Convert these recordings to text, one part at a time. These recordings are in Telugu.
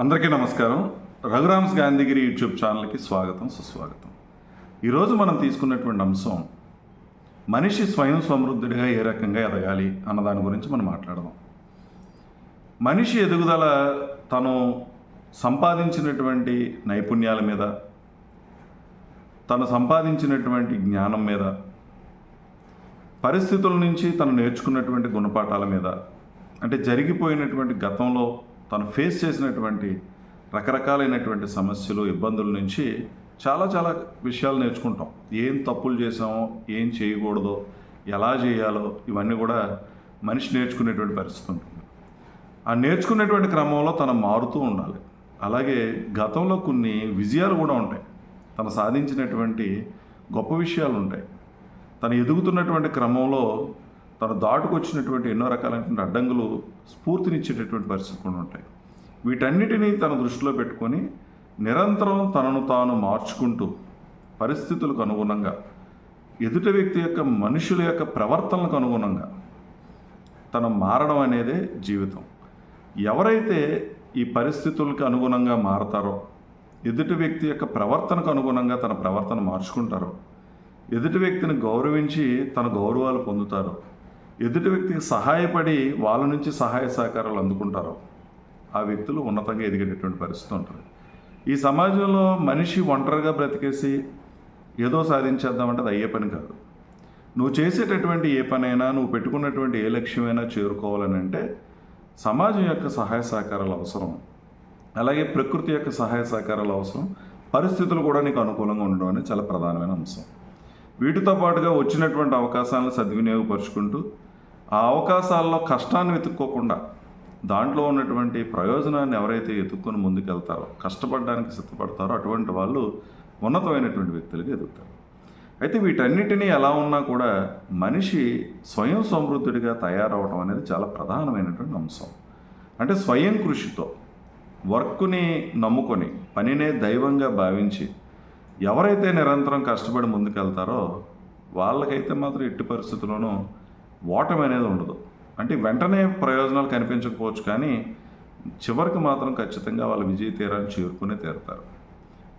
అందరికీ నమస్కారం. రఘురామ్స్ గాంధీగిరి యూట్యూబ్ ఛానల్కి స్వాగతం సుస్వాగతం. ఈరోజు మనం తీసుకున్నటువంటి అంశం మనిషి స్వయం సమృద్ధుడిగా ఏ రకంగా ఎదగాలి అన్న దాని గురించి మనం మాట్లాడదాం. మనిషి ఎదుగుదల తను సంపాదించినటువంటి నైపుణ్యాల మీద తను సంపాదించినటువంటి జ్ఞానం మీద పరిస్థితుల నుంచి తను నేర్చుకున్నటువంటి గుణపాఠాల మీద అంటే జరిగిపోయినటువంటి గతంలో తను ఫేస్ చేసినటువంటి రకరకాలైనటువంటి సమస్యలు ఇబ్బందుల నుంచి చాలా చాలా విషయాలు నేర్చుకుంటాం. ఏం తప్పులు చేసామో ఏం చేయకూడదో ఎలా చేయాలో ఇవన్నీ కూడా మనిషి నేర్చుకునేటువంటి పరిస్థితి ఉంటుంది. ఆ నేర్చుకునేటువంటి క్రమంలో తను మారుతూ ఉండాలి. అలాగే గతంలో కొన్ని విజయాలు కూడా ఉంటాయి. తను సాధించినటువంటి గొప్ప విషయాలు ఉంటాయి. తను ఎదుగుతున్నటువంటి క్రమంలో తను దాటుకొచ్చినటువంటి ఎన్నో రకాలైనటువంటి అడ్డంకులు స్ఫూర్తినిచ్చేటటువంటి పరిస్థితులు కూడా ఉంటాయి. వీటన్నిటినీ తన దృష్టిలో పెట్టుకొని నిరంతరం తనను తాను మార్చుకుంటూ పరిస్థితులకు అనుగుణంగా ఎదుటి వ్యక్తి యొక్క మనుషుల యొక్క ప్రవర్తనలకు అనుగుణంగా తను మారడం అనేదే జీవితం. ఎవరైతే ఈ పరిస్థితులకు అనుగుణంగా మారతారో ఎదుటి వ్యక్తి యొక్క ప్రవర్తనకు అనుగుణంగా తన ప్రవర్తన మార్చుకుంటారో ఎదుటి వ్యక్తిని గౌరవించి తన గౌరవాలు పొందుతారో ఎదుటి వ్యక్తికి సహాయపడి వాళ్ళ నుంచి సహాయ సహకారాలు అందుకుంటారో ఆ వ్యక్తులు ఉన్నతంగా ఎదిగేటటువంటి పరిస్థితి ఉంటుంది. ఈ సమాజంలో మనిషి ఒంటరిగా బ్రతికేసి ఏదో సాధించేద్దామంటే అది అయ్యే పని కాదు. నువ్వు చేసేటటువంటి ఏ పనైనా నువ్వు పెట్టుకున్నటువంటి ఏ లక్ష్యమైనా చేరుకోవాలని అంటే సమాజం యొక్క సహాయ సహకారాలు అవసరం. అలాగే ప్రకృతి యొక్క సహాయ సహకారాలు అవసరం. పరిస్థితులు కూడా నీకు అనుకూలంగా ఉండడం అనేది చాలా ప్రధానమైన అంశం. వీటితో పాటుగా వచ్చినటువంటి అవకాశాలను సద్వినియోగపరుచుకుంటూ ఆ అవకాశాల్లో కష్టాన్ని వెతుక్కోకుండా దాంట్లో ఉన్నటువంటి ప్రయోజనాన్ని ఎవరైతే ఎత్తుక్కొని ముందుకెళ్తారో కష్టపడడానికి సిద్ధపడతారో అటువంటి వాళ్ళు ఉన్నతమైనటువంటి వ్యక్తులుగా ఎదుగుతారు. అయితే వీటన్నిటినీ ఎలా ఉన్నా కూడా మనిషి స్వయం సమృద్ధుడిగా తయారవడం అనేది చాలా ప్రధానమైనటువంటి అంశం. అంటే స్వయం కృషితో వర్క్ని నమ్ముకొని పనినే దైవంగా భావించి ఎవరైతే నిరంతరం కష్టపడి ముందుకెళ్తారో వాళ్ళకైతే మాత్రం ఎట్టి పరిస్థితుల్లోనూ ఓటమి అనేది ఉండదు. అంటే వెంటనే ప్రయోజనాలు కనిపించకపోవచ్చు కానీ చివరికి మాత్రం ఖచ్చితంగా వాళ్ళ విజయ తీరాన్ని చేరుకునే తీరుతారు.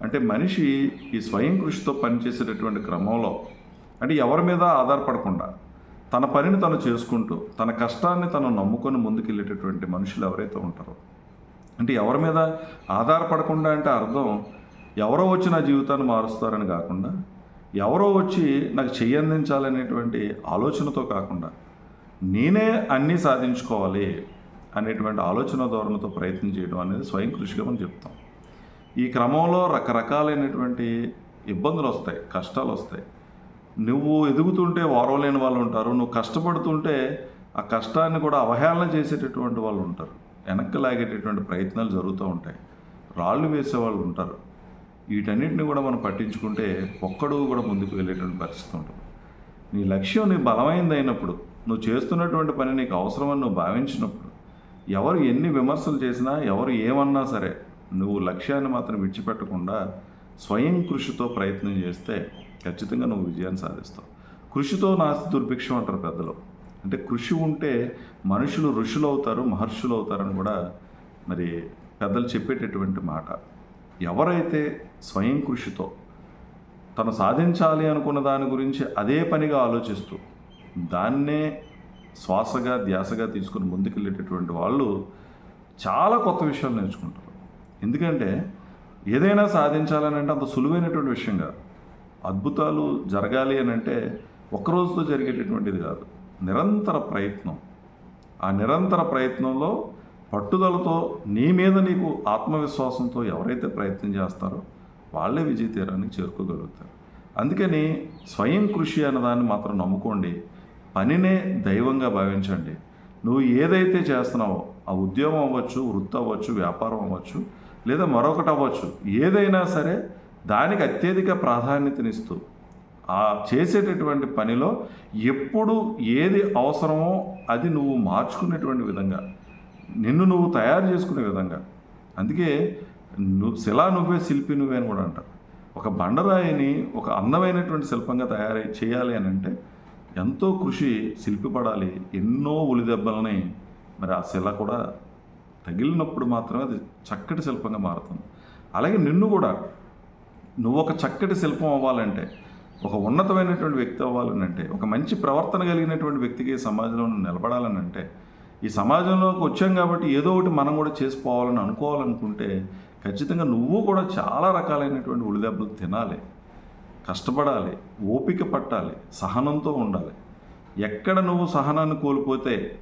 అంటే మనిషి ఈ స్వయం కృషితో పనిచేసేటటువంటి క్రమంలో అంటే ఎవరి మీద ఆధారపడకుండా తన పనిని తను చేసుకుంటూ తన కష్టాన్ని తను నమ్ముకొని ముందుకెళ్ళేటటువంటి మనుషులు ఎవరైతే ఉంటారో. అంటే ఎవరి మీద ఆధారపడకుండా అంటే అర్థం ఎవరో వచ్చి నా జీవితాన్ని మారుస్తారని కాకుండా ఎవరో వచ్చి నాకు చెయ్యి అందించాలనేటువంటి ఆలోచనతో కాకుండా నేనే అన్నీ సాధించుకోవాలి అనేటువంటి ఆలోచన ధోరణితో ప్రయత్నం చేయడం అనేది స్వయం కృషిగా మనం చెప్తాం. ఈ క్రమంలో రకరకాలైనటువంటి ఇబ్బందులు వస్తాయి కష్టాలు వస్తాయి. నువ్వు ఎదుగుతుంటే ఓరవలేని వాళ్ళు ఉంటారు నువ్వు కష్టపడుతుంటే ఆ కష్టాన్ని కూడా అవహేళన చేసేటటువంటి వాళ్ళు ఉంటారు. వెనక్కి లాగేటటువంటి ప్రయత్నాలు జరుగుతూ ఉంటాయి. రాళ్ళు వేసే వాళ్ళు ఉంటారు. వీటన్నిటిని కూడా మనం పట్టించుకుంటే ఒక్కడు కూడా ముందుకు వెళ్ళేటువంటి పరిస్థితి ఉంటుంది. నీ లక్ష్యం నీ బలమైనది అయినప్పుడు నువ్వు చేస్తున్నటువంటి పని నీకు అవసరమని నువ్వు భావించినప్పుడు ఎవరు ఎన్ని విమర్శలు చేసినా ఎవరు ఏమన్నా సరే నువ్వు లక్ష్యాన్ని మాత్రం విడిచిపెట్టకుండా స్వయం కృషితో ప్రయత్నం చేస్తే ఖచ్చితంగా నువ్వు విజయాన్ని సాధిస్తావు. కృషితో నాస్తి దుర్భిక్షం అంటారు పెద్దలు. అంటే కృషి ఉంటే మనుషులు ఋషులు అవుతారు మహర్షులు అవుతారని కూడా మరి పెద్దలు చెప్పేటటువంటి మాట. ఎవరైతే స్వయం కృషితో తను సాధించాలి అనుకున్న దాని గురించి అదే పనిగా ఆలోచిస్తూ దాన్నే శ్వాసగా ధ్యాసగా తీసుకుని ముందుకెళ్ళేటటువంటి వాళ్ళు చాలా కొత్త విషయాలు నేర్చుకుంటారు. ఎందుకంటే ఏదైనా సాధించాలని అంటే అంత సులువైనటువంటి విషయం కాదు. అద్భుతాలు జరగాలి అని అంటే ఒక్కరోజుతో జరిగేటటువంటిది కాదు. నిరంతర ప్రయత్నం. ఆ నిరంతర ప్రయత్నంలో పట్టుదలతో నీ మీద నీకు ఆత్మవిశ్వాసంతో ఎవరైతే ప్రయత్నం చేస్తారో వాళ్ళే విజయ తీరానికి చేరుకోగలుగుతారు. అందుకని స్వయం కృషి అన్నదాన్ని మాత్రం నమ్ముకోండి. పనినే దైవంగా భావించండి. నువ్వు ఏదైతే చేస్తున్నావో ఆ ఉద్యోగం అవ్వచ్చు వృత్తి అవ్వచ్చు వ్యాపారం అవ్వచ్చు లేదా మరొకటి అవ్వచ్చు ఏదైనా సరే దానికి అత్యధిక ప్రాధాన్యతనిస్తూ ఆ చేసేటటువంటి పనిలో ఎప్పుడు ఏది అవసరమో అది నువ్వు మార్చుకునేటువంటి విధంగా నిన్ను నువ్వు తయారు చేసుకునే విధంగా. అందుకే నువ్వు శిలా నువ్వే శిల్పి నువ్వే అని కూడా అంటారు. ఒక బండరాయిని ఒక అందమైనటువంటి శిల్పంగా తయారై చేయాలి అని అంటే ఎంతో కృషి శిల్పి పడాలి. ఎన్నో ఉలిదెబ్బలని మరి ఆ శిల కూడా తగిలినప్పుడు మాత్రమే అది చక్కటి శిల్పంగా మారుతుంది. అలాగే నిన్ను కూడా నువ్వు ఒక చక్కటి శిల్పం అవ్వాలంటే ఒక ఉన్నతమైనటువంటి వ్యక్తి అవ్వాలనంటే ఒక మంచి ప్రవర్తన కలిగినటువంటి వ్యక్తికి సమాజంలో నిలబడాలని నిలబడాలనంటే ఈ సమాజంలోకి వచ్చాం కాబట్టి ఏదో ఒకటి మనం కూడా చేసుకోవాలని అనుకోవాలనుకుంటే ఖచ్చితంగా నువ్వు కూడా చాలా రకాలైనటువంటి ఉలిదెబ్బలు తినాలి. కష్టపడాలి. ఓపిక పట్టాలి. సహనంతో ఉండాలి. ఎక్కడ నువ్వు సహనాన్ని కోల్పోతే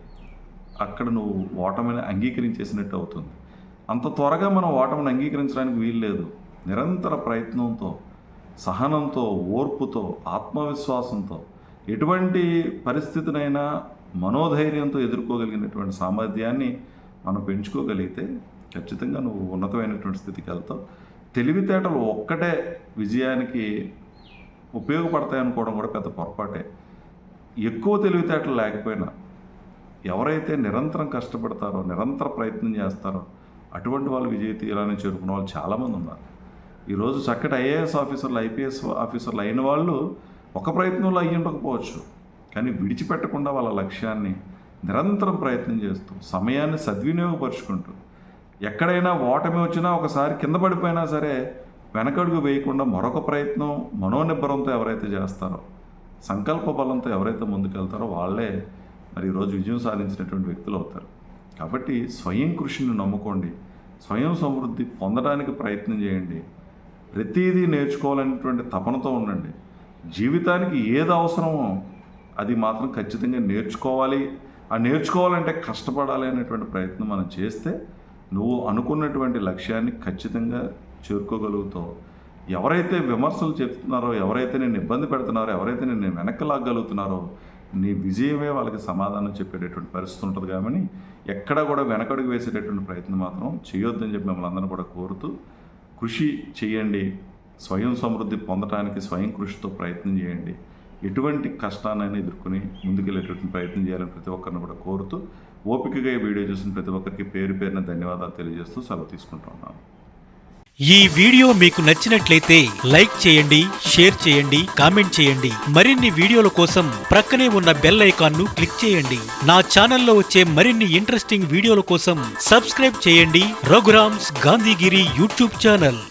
అక్కడ నువ్వు ఓటమిని అంగీకరించేసినట్టు అవుతుంది. అంత త్వరగా మనం ఓటమిని అంగీకరించడానికి వీల్లేదు. నిరంతర ప్రయత్నంతో సహనంతో ఓర్పుతో ఆత్మవిశ్వాసంతో ఎటువంటి పరిస్థితినైనా మనోధైర్యంతో ఎదుర్కోగలిగినటువంటి సామర్థ్యాన్ని మనం పెంచుకోగలిగితే ఖచ్చితంగా నువ్వు ఉన్నతమైనటువంటి స్థితికి వెళ్తావు. తెలివితేటలు ఒక్కటే విజయానికి ఉపయోగపడతాయి అనుకోవడం కూడా పెద్ద పొరపాటే. ఎక్కువ తెలివితేటలు లేకపోయినా ఎవరైతే నిరంతరం కష్టపడతారో నిరంతర ప్రయత్నం చేస్తారో అటువంటి వాళ్ళు విజయ తీరాన్ని చేరుకున్న వాళ్ళు చాలామంది ఉన్నారు. ఈరోజు చక్కటి ఐఏఎస్ ఆఫీసర్లు ఐపీఎస్ ఆఫీసర్లు అయిన వాళ్ళు ఒక ప్రయత్నంలో అయ్యి ఉండకపోవచ్చు కానీ విడిచిపెట్టకుండా వాళ్ళ లక్ష్యాన్ని నిరంతరం ప్రయత్నం చేస్తూ సమయాన్ని సద్వినియోగపరుచుకుంటూ ఎక్కడైనా ఓటమి వచ్చినా ఒకసారి కింద పడిపోయినా సరే వెనకడుగు వేయకుండా మరొక ప్రయత్నం మనోనిబ్బరంతో ఎవరైతే చేస్తారో సంకల్ప బలంతో ఎవరైతే ముందుకెళ్తారో వాళ్ళే మరి ఈరోజు విజయం సాధించినటువంటి వ్యక్తులు అవుతారు. కాబట్టి స్వయం కృషిని నమ్ముకోండి స్వయం సమృద్ధి పొందడానికి ప్రయత్నం చేయండి ప్రతిదీ నేర్చుకోవాలనేటువంటి తపనతో ఉండండి. జీవితానికి ఏది అవసరమో అది మాత్రం ఖచ్చితంగా నేర్చుకోవాలి. ఆ నేర్చుకోవాలంటే కష్టపడాలి అనేటువంటి ప్రయత్నం మనం చేస్తే నువ్వు అనుకున్నటువంటి లక్ష్యాన్ని ఖచ్చితంగా చేరుకోగలుగుతావు. ఎవరైతే విమర్శలు చెప్తున్నారో ఎవరైతే నేను ఇబ్బంది పెడుతున్నారో ఎవరైతే నేను వెనక్కి లాగలుగుతున్నారో నీ విజయమే వాళ్ళకి సమాధానం చెప్పేటటువంటి పరిస్థితి ఉంటుంది కాబట్టి ఎక్కడ కూడా వెనకడుగు వేసేటటువంటి ప్రయత్నం మాత్రం చేయొద్దని చెప్పి మిమ్మల్ని అందరూ కూడా కోరుతూ కృషి చేయండి. స్వయం సమృద్ధి పొందడానికి స్వయం కృషితో ప్రయత్నం చేయండి. ఎటువంటి కష్టాన్నైనా ఎదుర్కొని ముందుకెళ్ళేటటువంటి ప్రయత్నం చేయాలని ప్రతి ఒక్కరిని కూడా కోరుతూ ఓపికగా ఈ వీడియో చూసిన ప్రతి ఒక్కరికి పేరు పేరున ధన్యవాదాలు తెలియజేస్తూ సెలవు తీసుకుంటున్నాను ఈ వీడియో మీకు నచ్చినట్లయితే లైక్ చేయండి షేర్ చేయండి కామెంట్ చేయండి. మరిన్ని వీడియోల కోసం ప్రక్కనే ఉన్న బెల్ ఐకాన్ను క్లిక్ చేయండి. నా ఛానల్లో వచ్చే మరిన్ని ఇంట్రెస్టింగ్ వీడియోల కోసం సబ్స్క్రైబ్ చేయండి. Raghuram's Gandhigiri YouTube channel.